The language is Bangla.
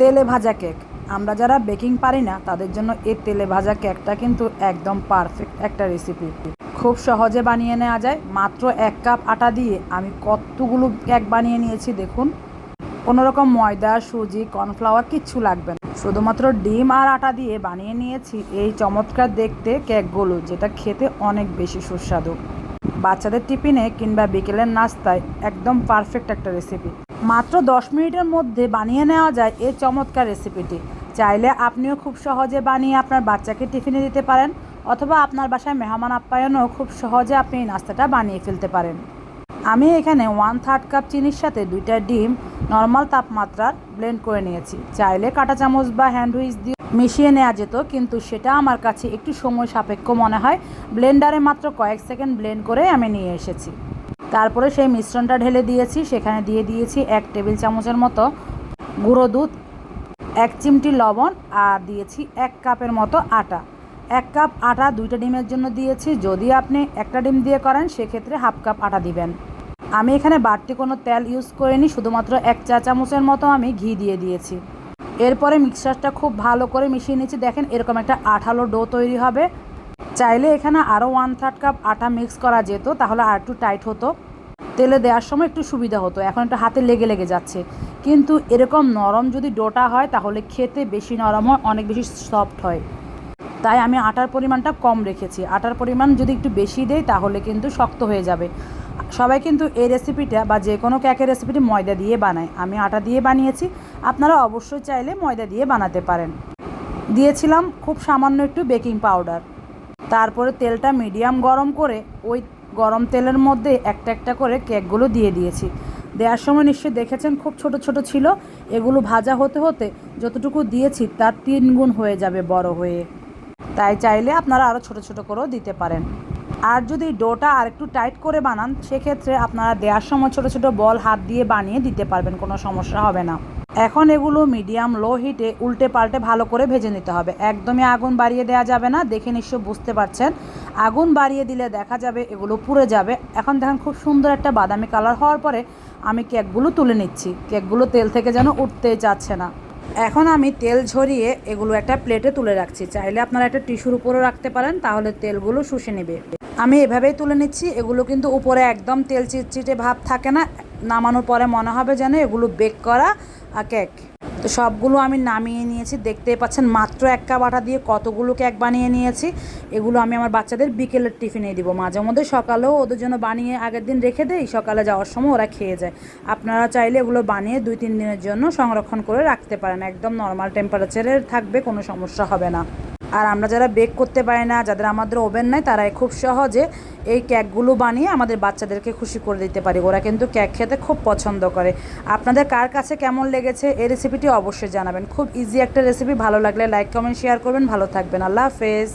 তেলে ভাজা কেক। আমরা যারা বেকিং পারি না, তাদের জন্য এই তেলে ভাজা কেকটা কিন্তু একদম পারফেক্ট একটা রেসিপি খুব সহজে বানিয়ে নেওয়া যায়। মাত্র এক কাপ আটা দিয়ে আমি কতগুলো কেক বানিয়ে নিয়েছি দেখুন। কোনো রকম ময়দা, সুজি, কর্নফ্লাওয়ার কিচ্ছু লাগবে না। শুধুমাত্র ডিম আর আটা দিয়ে বানিয়ে নিয়েছি এই চমৎকার দেখতে কেকগুলো, যেটা খেতে অনেক বেশি সুস্বাদু। বাচ্চাদের টিফিনে কিংবা বিকেলের নাস্তায় একদম পারফেক্ট একটা রেসিপি মাত্র দশ মিনিটের মধ্যে বানিয়ে নেওয়া যায় এই চমৎকার রেসিপিটি। চাইলে আপনিও খুব সহজে বানিয়ে আপনার বাচ্চাকে টিফিনে দিতে পারেন, অথবা আপনার বাসায় মেহমান আপ্যায়নও খুব সহজে আপনি এই নাস্তাটা বানিয়ে ফেলতে পারেন। আমি এখানে ওয়ান থার্ড কাপ চিনির সাথে দুইটা ডিম নর্মাল তাপমাত্রার ব্লেন্ড করে নিয়েছি। চাইলে কাঁটা চামচ বা হ্যান্ড হুইচ দিয়ে মিশিয়ে নেওয়া যেত, কিন্তু সেটা আমার কাছে একটু সময় সাপেক্ষ মনে হয়। ব্লেন্ডারে মাত্র কয়েক সেকেন্ড ব্লেন্ড করে আমি নিয়ে এসেছি। তারপরে সেই মিশ্রণটা ঢেলে দিয়েছি, সেখানে দিয়ে দিয়েছি এক টেবিল চামচের মতো গুঁড়ো দুধ, এক চিমটি লবণ আর দিয়েছি এক কাপের মতো আটা। এক কাপ আটা দুইটা ডিমের জন্য দিয়েছি, যদি আপনি একটা ডিম দিয়ে করেন, সেক্ষেত্রে হাফ কাপ আটা দিবেন। আমি এখানে বাড়তি কোনো তেল ইউজ করিনি, শুধুমাত্র এক চা চামচের মতো আমি ঘি দিয়ে দিয়েছি। এরপরে মিক্সারটা খুব ভালো করে মিশিয়ে নিচ্ছি। দেখেন এরকম একটা আঠালো ডো তৈরি হবে। চাইলে এখানে আরও ওয়ান থার্ড কাপ আটা মিক্স করা যেত, তাহলে আর একটু টাইট হতো। তেলে দেওয়ার সময় একটু সুবিধা হতো, এখন একটু হাতে লেগে লেগে যাচ্ছে। কিন্তু এরকম নরম যদি ডোটা হয়, তাহলে খেতে বেশি নরম হয়, অনেক বেশি সফট হয়। তাই আমি আটার পরিমাণটা কম রেখেছি। আটার পরিমাণ যদি একটু বেশি দেই, তাহলে কিন্তু শক্ত হয়ে যাবে। সবাই কিন্তু এই রেসিপিটা বা যে কোনো ক্যাকের রেসিপিটি ময়দা দিয়ে বানায়। আমি আটা দিয়ে বানিয়েছি। আপনারা অবশ্যই চাইলে ময়দা দিয়ে বানাতে পারেন। দিয়েছিলাম খুব সামান্য একটু বেকিং পাউডার তারপরে তেলটা মিডিয়াম গরম করে ওই গরম তেলের মধ্যে একটা একটা করে কেকগুলো দিয়ে দিয়েছি। দেওয়ার সময় নিশ্চয়ই দেখেছেন খুব ছোট ছোট ছিল, এগুলো ভাজা হতে হতে যতটুকু দিয়েছি তার তিন গুণ হয়ে যাবে বড় হয়ে। তাই চাইলে আপনারা আরও ছোট ছোট করেও দিতে পারেন। আর যদি ডোটা আর একটু টাইট করে বানান, সেক্ষেত্রে আপনারা দেওয়ার সময় ছোট ছোট বল হাত দিয়ে বানিয়ে দিতে পারবেন, কোনো সমস্যা হবে না। এখন এগুলো মিডিয়াম, লো হিটে উল্টে পাল্টে ভালো করে ভেজে নিতে হবে। একদমই আগুন বাড়িয়ে দেওয়া যাবে না, দেখে নিশ্চয় বুঝতে পারছেন। আগুন বাড়িয়ে দিলে দেখা যাবে এগুলো পুড়ে যাবে। এখন দেখেন খুব সুন্দর একটা বাদামি কালার হওয়ার পরে আমি কেকগুলো তুলে নিচ্ছি। কেকগুলো তেল থেকে যেন উঠতেই চাচ্ছে না। এখন আমি তেল ঝরিয়ে এগুলো একটা প্লেটে তুলে রাখছি। চাইলে আপনারা একটা টিস্যুর উপরে রাখতে পারেন, তাহলে তেলগুলো শুষে নেবে। আমি এভাবেই তুলে নিচ্ছি। এগুলো কিন্তু উপরে একদম তেল চিটচিটে ভাব থাকে না। নামানোর পরে মনে হবে যেন এগুলো বেক করা কেক। তো সবগুলো আমি নামিয়ে নিয়েছি দেখতেই পাচ্ছেন মাত্র এক কাপ আটা দিয়ে কতগুলো কেক বানিয়ে নিয়েছি। এগুলো আমি আমার বাচ্চাদের বিকেলের টিফিনে দিব। মাঝে মধ্যে সকালেও ওদের জন্য বানিয়ে আগের দিন রেখে দেই, সকালে যাওয়ার সময় ওরা খেয়ে যায়। আপনারা চাইলে এগুলো বানিয়ে দুই তিন দিনের জন্য সংরক্ষণ করে রাখতে পারেন। একদম নর্মাল টেম্পারেচারের থাকবে, কোনো সমস্যা হবে না। আর আমরা যারা বেক করতে পারি না, যাদের আমাদের ওভেন নাই, তারাই খুব সহজে এই কেকগুলো বানিয়ে আমাদের বাচ্চাদেরকে খুশি করে দিতে পারি। ওরা কিন্তু কেক খেতে খুব পছন্দ করে। আপনাদের কার কাছে কেমন লেগেছে এই রেসিপিটি অবশ্যই জানাবেন। খুব ইজি একটা রেসিপি ভালো লাগলে লাইক কমেন্ট শেয়ার করবেন। ভালো থাকবেন। আল্লাহ হাফেজ।